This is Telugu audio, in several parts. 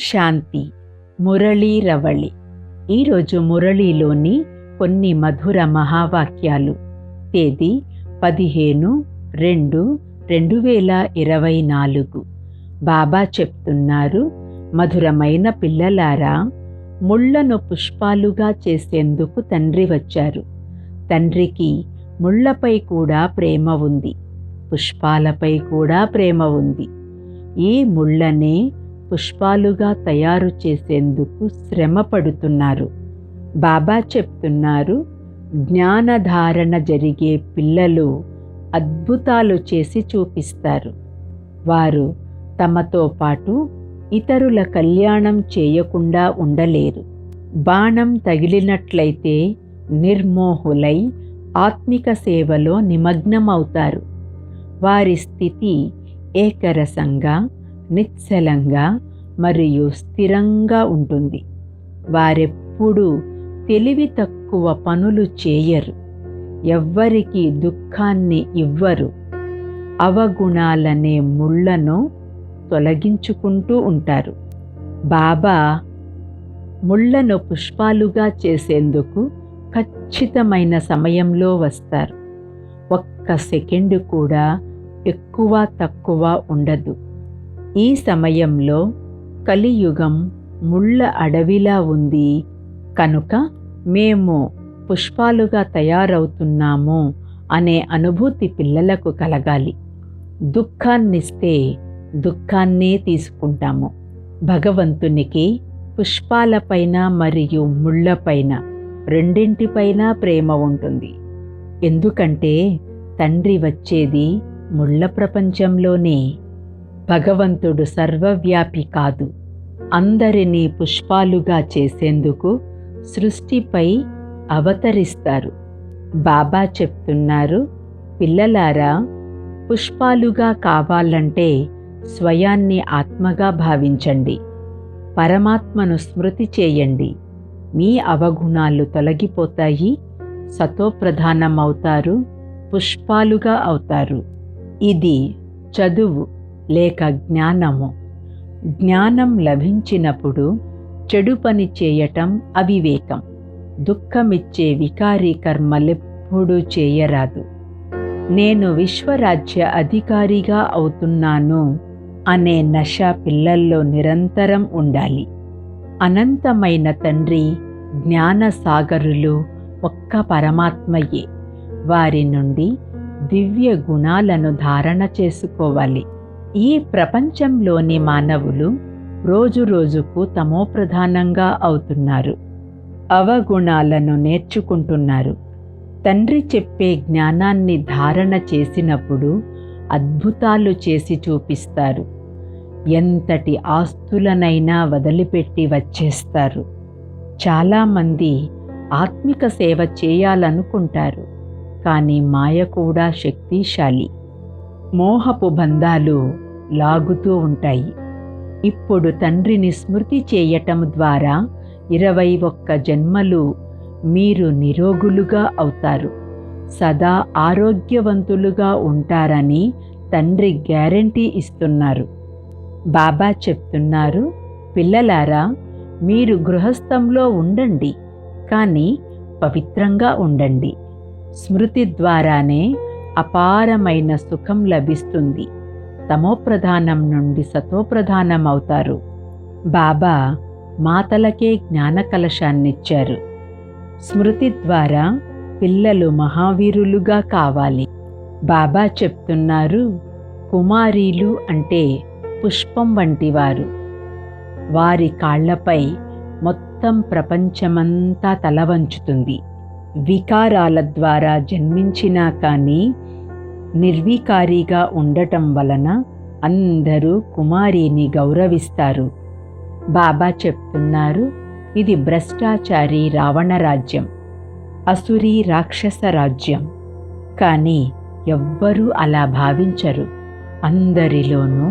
శాంతి మురళీ రవళి. ఈరోజు మురళీలోని కొన్ని మధుర మహావాక్యాలు. తేదీ పదిహేను రెండు రెండు వేల ఇరవై నాలుగు. బాబా చెప్తున్నారు మధురమైన పిల్లలారా ముళ్ళను పుష్పాలుగా చేసేందుకు తండ్రి వచ్చారు. తండ్రికి ముళ్ళపై కూడా ప్రేమ ఉంది పుష్పాలపై కూడా ప్రేమ ఉంది. ఈ ముళ్ళనే పుష్పాలుగా తయారు చేసేందుకు శ్రమ పడుతున్నారు బాబా చెప్తున్నారు జ్ఞానధారణ జరిగే పిల్లలు అద్భుతాలు చేసి చూపిస్తారు. వారు తమతో పాటు ఇతరుల కళ్యాణం చేయకుండా ఉండలేరు. బాణం తగిలినట్లయితే నిర్మోహులై ఆత్మిక సేవలో నిమగ్నమవుతారు. వారి స్థితి ఏకరసంగా నిశ్చలంగా మరియు స్థిరంగా ఉంటుంది. వారెప్పుడూ తెలివి తక్కువ పనులు చేయరు. ఎవ్వరికి దుఃఖాన్ని ఇవ్వరు. అవగుణాలనే ముళ్ళను తొలగించుకుంటూ ఉంటారు. బాబా ముళ్ళను పుష్పాలుగా చేసేందుకు ఖచ్చితమైన సమయంలో వస్తారు. ఒక్క సెకండ్ కూడా ఎక్కువ తక్కువ ఉండదు. ఈ సమయంలో కలియుగం ముళ్ళ అడవిలా ఉంది. కనుక మేము పుష్పాలుగా తయారవుతున్నాము అనే అనుభూతి పిల్లలకు కలగాలి. దుఃఖాన్నిస్తే దుఃఖాన్నే తీసుకుంటాము. భగవంతునికి పుష్పాలపైన మరియు ముళ్ళపైన రెండింటిపైన ప్రేమ ఉంటుంది. ఎందుకంటే తండ్రి వచ్చేది ముళ్ళ ప్రపంచంలోనే. భగవంతుడు సర్వవ్యాపి కాదు. అందరినీ పుష్పాలుగా చేసేందుకు సృష్టిపై అవతరిస్తారు. బాబా చెప్తున్నారు పిల్లలారా పుష్పాలుగా కావాలంటే స్వయాన్ని ఆత్మగా భావించండి. పరమాత్మను స్మృతి చేయండి. మీ అవగుణాలు తొలగిపోతాయి సతోప్రధానమవుతారు పుష్పాలుగా అవుతారు. ఇది చదువు. లేక జ్ఞానము. జ్ఞానం లభించినప్పుడు చెడు పని చేయటం అవివేకం. దుఃఖమిచ్చే వికారీ కర్మలెప్పుడూ చేయరాదు. నేను విశ్వరాజ్య అధికారిగా అవుతున్నాను అనే నష పిల్లల్లో నిరంతరం ఉండాలి. అనంతమైన తండ్రి జ్ఞాన సాగరులు ఒక్క పరమాత్మయే. వారి నుండి దివ్య గుణాలను ధారణ చేసుకోవాలి. ఈ ప్రపంచంలోని మానవులు రోజురోజుకు తమోప్రధానంగా అవుతున్నారు. అవగుణాలను నేర్చుకుంటున్నారు. తండ్రి చెప్పే జ్ఞానాన్ని ధారణ చేసినప్పుడు అద్భుతాలు చేసి చూపిస్తారు. ఎంతటి ఆస్తులనైనా వదిలిపెట్టి వచ్చేస్తారు. చాలామంది ఆత్మిక సేవ చేయాలనుకుంటారు. కానీ మాయ కూడా శక్తిశాలి. మోహపు బంధాలు లాగుతూ ఉంటాయి. ఇప్పుడు తండ్రిని స్మృతి చేయటం ద్వారా ఇరవై ఒక్క జన్మలు మీరు నిరోగులుగా అవుతారు. సదా ఆరోగ్యవంతులుగా ఉంటారని తండ్రి గ్యారంటీ ఇస్తున్నారు. బాబా చెప్తున్నారు పిల్లలారా మీరు గృహస్థంలో ఉండండి కానీ పవిత్రంగా ఉండండి. స్మృతి ద్వారానే అపారమైన సుఖం లభిస్తుంది. తమోప్రధానం నుండి సతోప్రధానం అవుతారు. బాబా మాతలకే జ్ఞాన కలశాన్నిచ్చారు స్మృతి ద్వారా పిల్లలు మహావీరులుగా కావాలి. బాబా చెప్తున్నారు కుమారీలు అంటే పుష్పం వంటివారు. వారి కాళ్ళపై మొత్తం ప్రపంచమంతా తలవంచుతుంది వికారాల ద్వారా జన్మించినా కానీ నిర్వికారిగా ఉండటం వలన అందరూ కుమారిని గౌరవిస్తారు. బాబా చెప్తున్నారు ఇది భ్రష్టాచారి రావణ రాజ్యం అసురి రాక్షస రాజ్యం. కానీ ఎవ్వరూ అలా భావించరు. అందరిలోనూ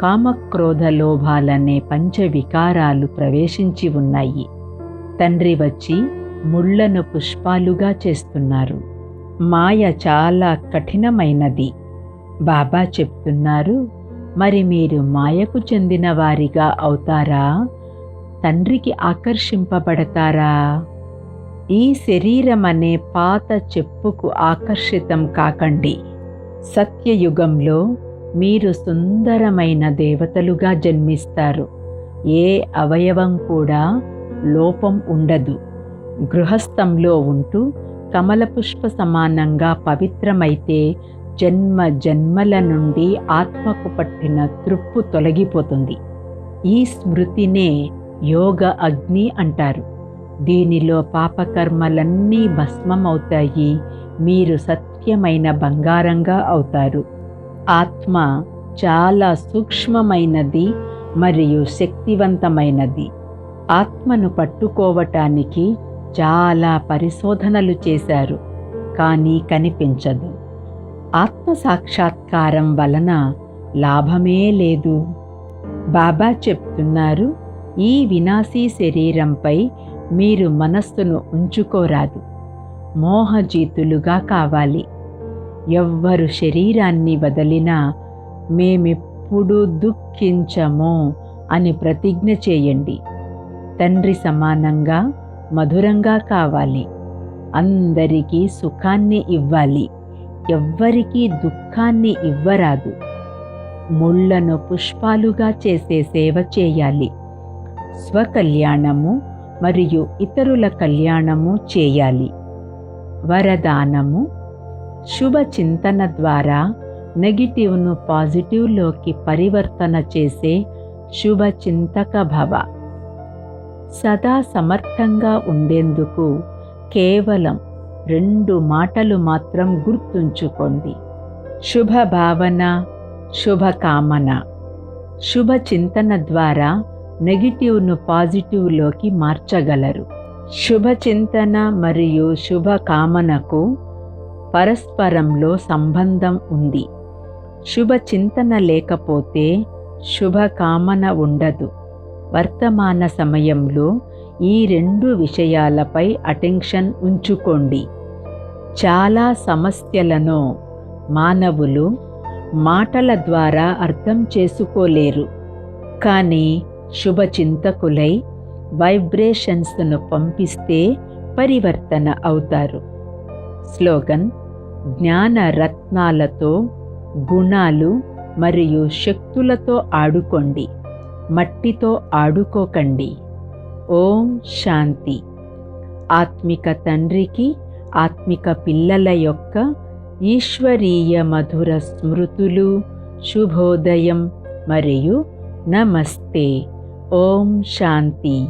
కామక్రోధ లోభాలనే పంచవికారాలు ప్రవేశించి ఉన్నాయి. తండ్రి వచ్చి ముళ్ళను పుష్పాలుగా చేస్తున్నారు. మాయ చాలా కఠినమైనది. బాబా చెప్తున్నారు మరి మీరు మాయకు చెందిన వారిగా అవుతారా? తండ్రికి ఆకర్షింపబడతారా? ఈ శరీరం అనే పాత చెప్పుకు ఆకర్షితం కాకండి. సత్యయుగంలో మీరు సుందరమైన దేవతలుగా జన్మిస్తారు. ఏ అవయవం కూడా లోపం ఉండదు. గృహస్థంలో ఉంటూ కమలపుష్ప సమానంగా పవిత్రమైతే జన్మ జన్మల నుండి ఆత్మకు పట్టిన తృప్పు తొలగిపోతుంది. ఈ స్మృతినే యోగ అగ్ని అంటారు. దీనిలో పాపకర్మలన్నీ భస్మమవుతాయి. మీరు సత్యమైన బంగారంగా అవుతారు. ఆత్మ చాలా సూక్ష్మమైనది మరియు శక్తివంతమైనది. ఆత్మను పట్టుకోవటానికి చాలా పరిశోధనలు చేశారు కానీ కనిపించదు. ఆత్మ సాక్షాత్కారం వలన లాభమే లేదు. బాబా చెప్తున్నారు ఈ వినాశీ శరీరంపై మీరు మనస్సును ఉంచుకోరాదు. మోహజీతులుగా కావాలి. ఎవ్వరు శరీరాన్ని వదిలినా మేమెప్పుడు దుఃఖించము అని ప్రతిజ్ఞ చేయండి. తండ్రి సమానంగా మధురంగా కావాలి. అందరికీ సుఖాన్ని ఇవ్వాలి. ఎవ్వరికీ దుఃఖాన్ని ఇవ్వరాదు. ముళ్ళను పుష్పాలుగా చేసే సేవ చేయాలి. స్వకల్యాణము మరియు ఇతరుల కళ్యాణము చేయాలి. వరదానము శుభ చింతన ద్వారా నెగిటివ్ను పాజిటివ్లోకి పరివర్తన చేసే శుభ చింతక భవ. సదా సమర్థంగా ఉండేందుకు కేవలం రెండు మాటలు మాత్రం గుర్తుంచుకోండి. శుభ భావన శుభకామన. శుభ చింతన ద్వారా నెగిటివ్ను పాజిటివ్లోకి మార్చగలరు. శుభ చింతన మరియు శుభకామనకు పరస్పరంలో సంబంధం ఉంది. శుభ చింతన లేకపోతే శుభకామన ఉండదు. వర్తమాన సమయంలో ఈ రెండు విషయాలపై అటెన్షన్ ఉంచుకోండి. చాలా సమస్యలను మానవులు మాటల ద్వారా అర్థం చేసుకోలేరు. కానీ శుభచింతకులై వైబ్రేషన్స్ను పంపిస్తే పరివర్తన అవుతారు. స్లోగన్ జ్ఞాన రత్నాలతో గుణాలు మరియు శక్తులతో ఆడుకోండి. మట్టితో ఆడుకోకండి. ఓం శాంతి. ఆత్మిక తండ్రికి ఆత్మిక పిల్లల యొక్క ఈశ్వరీయ మధుర స్మృతులు శుభోదయం మరియు నమస్తే. ఓం శాంతి.